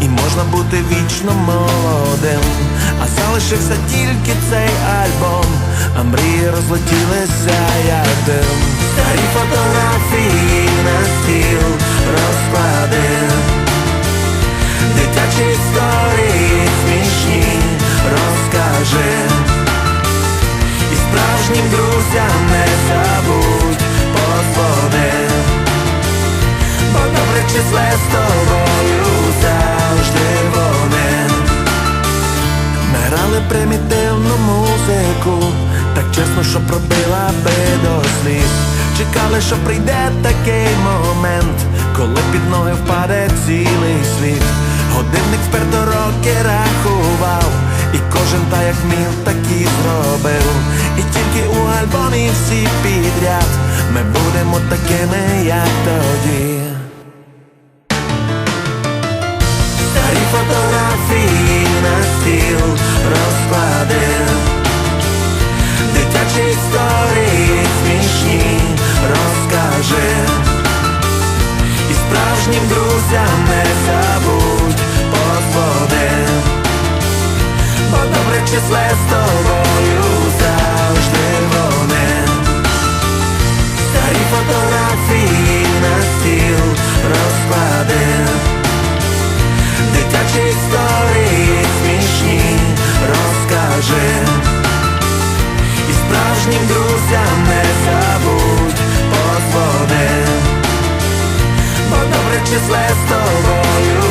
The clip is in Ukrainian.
і можна бути вічно молодим. А залишився тільки цей альбом, а мрії розлетілися як дим. Старі фотографії на стіл розкладив. Дитячі історії смішні розкажи І справжнім друзям музику Так чесно, що пробила би до сліз. Чекали, що прийде такий момент Коли під ноги впаде цілий світ. Годинник вперто роки рахував І кожен та як міг, так і зробив. І тільки у альбомі всі підряд Ми будемо такими, як тоді справжнім не забудь Господи, Бо добре числе з тобою just last of all you